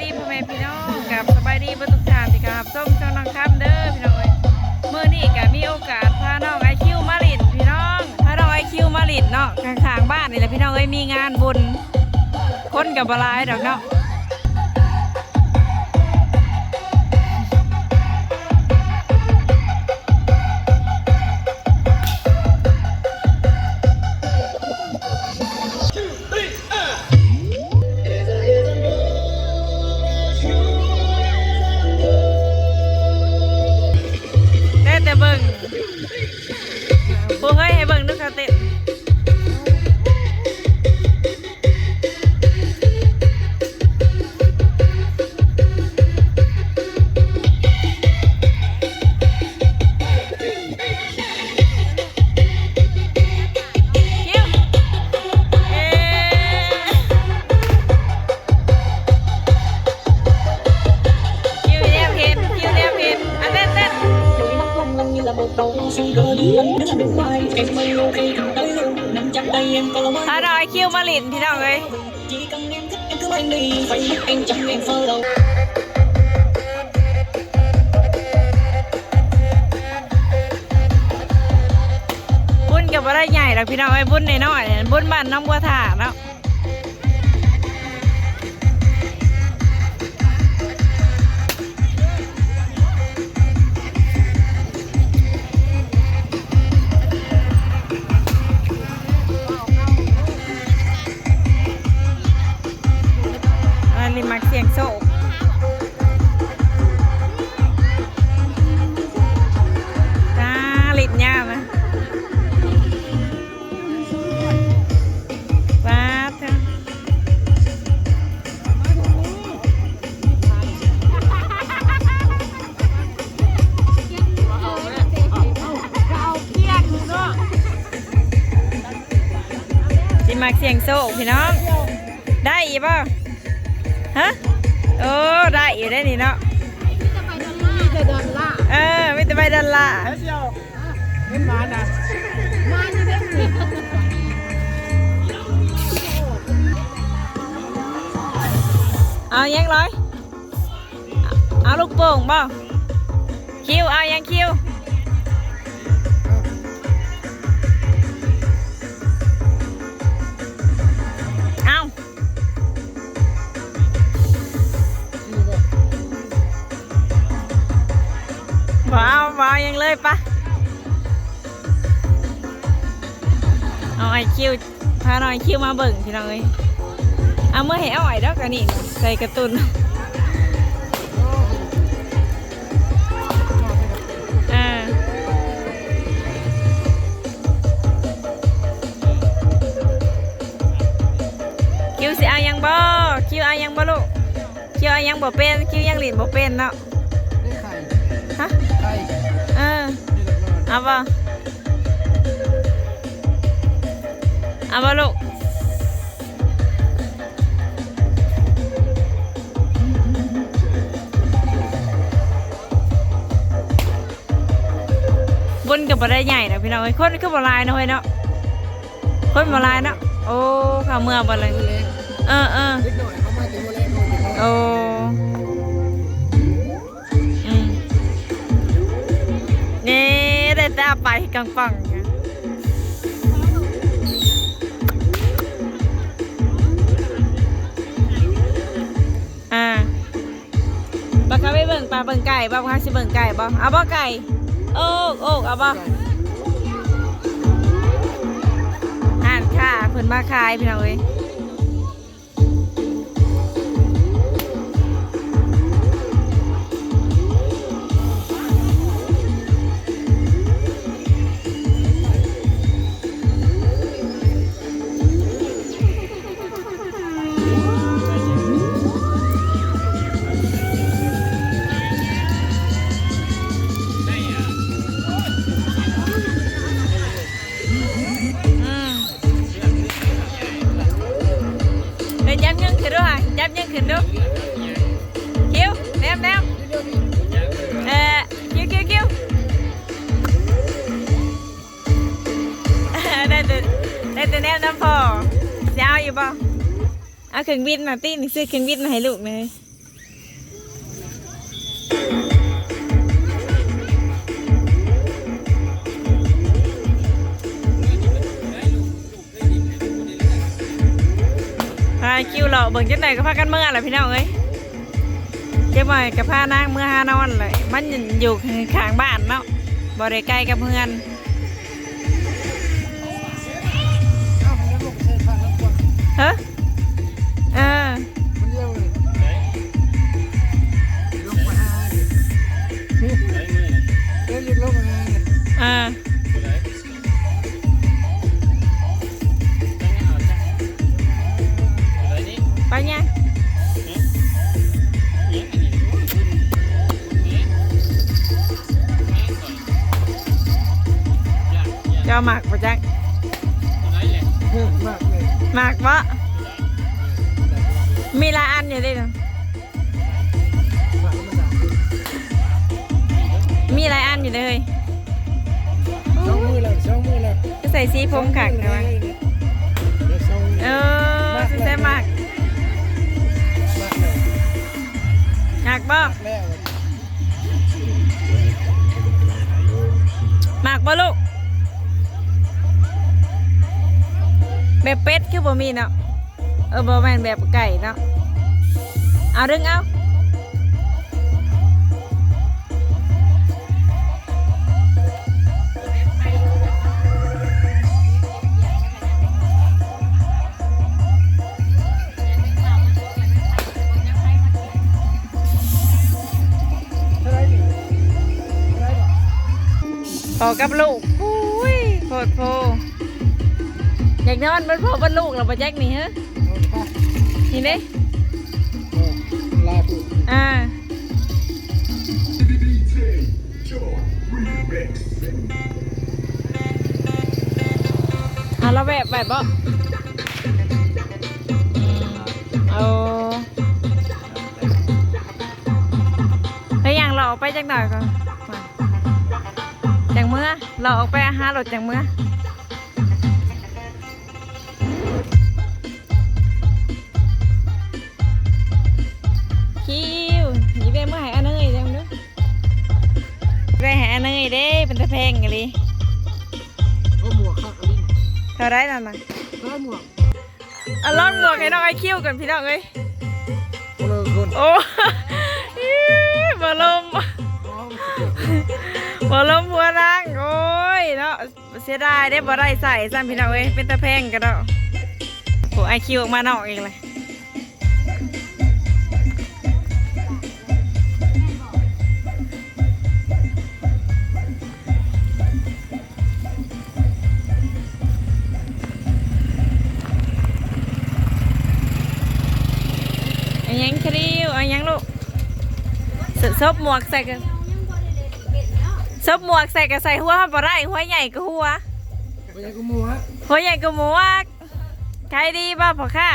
ดีพ่อแม่พี่น้องกับสบายดีเบรรทุกท่านที่กับส้มช่องนังคำเด้อพี่น้องเอ้ยเมื่อนี้ก็มีโอกาสพาน้องไอคิวมาลินพี่น้องพาน้องไอคิวมาลินเนาะข้างๆบ้านนี่แหละพี่น้องเอ้ยมีงานบุญคนกับบลายดอกเนาะ ดอยคิวมาลินพี่น้องเอ้ยบุญกับอะไรใหญ่หรอกพี่น้องไอ้บุญในน้อยบุญบ้านน้องบัวถาเนาะ ยงโซ่พี่น้อง ได้อีกป่ะฮะโอ้ได้อีกได้นี่เนาะเออไม่แต่ไปดันล่าเอายังร้อยเอาเอาลูกโป่งบ่คิวเอายังคิว ยังเลยปะเอาไอคิวพาหน่อยคิวมาเบิ่งพี่น้องเอ้ยเอาเมื่อให้เอาไอ้ดอกอันนี้ใส่กระตุนอ่าคิวสิเอายังบ่คิวเอายังบ่ลูกคิวเอายังบ่เป็นคิวยังหลินบ่เป็นเนาะฮะ เอาบ่เอาบ่ลูกบนกับบ่ได้ใหญ่นะพี่น้องเอ้คนก็บ่หลายนะเฮ้ยเนาะคนบ่หลายเนาะโอ้ข้าวเมื่อบ่เลยเออเออโอ้ ได้แต่เอางปังเนี่ยอ่าปลาคาไปเบิ่งปลาเบิ่งไก่บ่ปลาสิเบิ่งไก่บ่เอาบ่ไก่โอ้โอ้เอาบ่อ่านค่ะเพิ่นมาขายพี่น้องเอ้ย ขึ้นด้วยค่ะจับยังขึ้นด้วยคิวแนมแนมเอ่อคิวคิวคิวได้แต่ได้แต่แนมน้ำพอจะเอาอยู่บ่เอาเครื่องบินมาตีนี่ซื้อเครื่องบินมาให้ลูกเลย เบิ่งจังไดก็พากันเมื่อแหละพี่น้องเอ้ยเจ้าหน่อยกับพานางเมื่อหานอนเลยมันอยู่ข้างบ้านเนาะบ่ได้ใกล้กับเพื่อนเอ้ามันยังเฮ้ายอันอยู่ด้วยนะมีหลายอันอยู่เลยสองมือแล้วสองมือแล้วก็ใส่สีผมขักเลยวะเอออสิใส่หมักมากหักบ่หมักบ่ลูกแบบเป็ดคือบ่มีเนาะเออบ่แม่นแบบไก่เนาะ เอาดึงเอาต่อกับลูกอุ้ยโคตรโพอยากนอนบนโพ่บนลูกเราบ่แจ็คนี่ฮะนี่เด้ ลาปูอ่าอะเราแบบแบบบ่เอาแล้วอย่างเราออกไปจังหน่อยก่อนมาจังเมื่อเราออกไปอาหารรถจังเมื่อ อันเนยเด้เป็นตะแพงกันเลยโอ้หมวกครับลิงเท่าไรนั่นน่ะได้หมวกอะลองหมวกให้น้องไอคิวกันพี่น้องเอ้ยคนละคนโอ้อีบอลมอ๋อบอลมหัวนางโอ้ยเนาะเสียดายได้บ่ได้ใส่ซ้ำพี่น้องเอ้ยเป็นตะแพงกันเนาะโอ้ไอคิวออกมานอกอีกเลย ยังคริวอันยังลูกซซบหมวกใส่กันซบหมวกใส่กับใส่หัวบ่ได้หัวใหญ่ก็หัวไปยังกูหมวกหัวใหญ่ก็หมวกขายดีป่ะพ่อค่ะ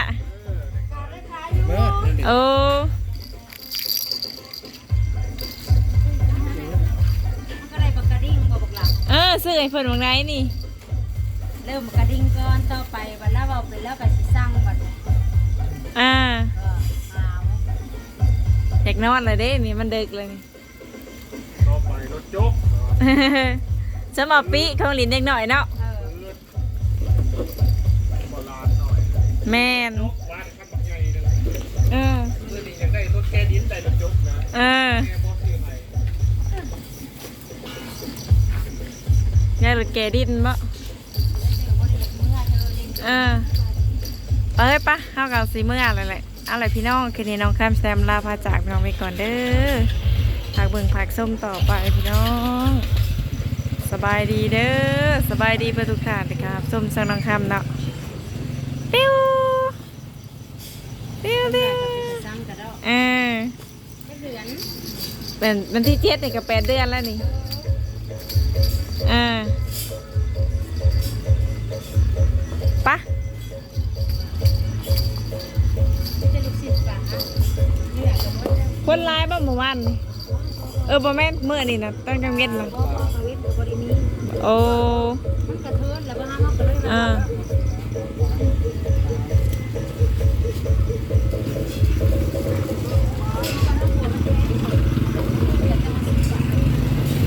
เบ้อโอ้มันก็ได้บักกระดิ่งก็บักหลักเออซื้อไอ้เพิ่นวงไหนนี่ เริ่มบักกระดิ่งก่อนต่อไปวันแล้วเอาไปแล้วก็สิสร้างบัดนี้อ่าเออหาว อยากนอนเลยเด้นี่มันดึกเลยนี่ ต่อไปรถโจ๊กสมอปีของหลินเด็กหน่อยเนาะเออโบราณหน่อยแมนบ้านขั้นบักใหญ่เลยเออเมื่อนี้ยังได้รถแกดินได้รถโจ๊กนะเออแกบอกคือไงยายรถแกดินบ่เมื่อเธอเล่นเออเอ้ยปะเข้ากับสีเมื่ออะไรแหละ เอาล่ะไรพี่น้องคืนนี้น้องแคมแซมลาพาจากพี่น้องไปก่อนเด้อผักเบิ่งผักส้มต่อไปพี่น้อง สบายดีเด้อสบายดีเพื่อทุกท่านเลยครับส้มสังน้องคำเนาะปิ้วปิ้วปิ้วสร้างกระดอกเออเหลือนเป็นวันที่เจ็ดนี่ก็แปดเดือนแล้วนี่อ่า คนร้ายบ้าเมื่อวานนี่เออบ่แม่นเมื่อนี่นะตอนกลางเย็นนะบ่บ่กระวิทย์บ่ได้มีโอ้มันกระเทินแล้วบ่ห้ามเอาก็เลยอ่าเ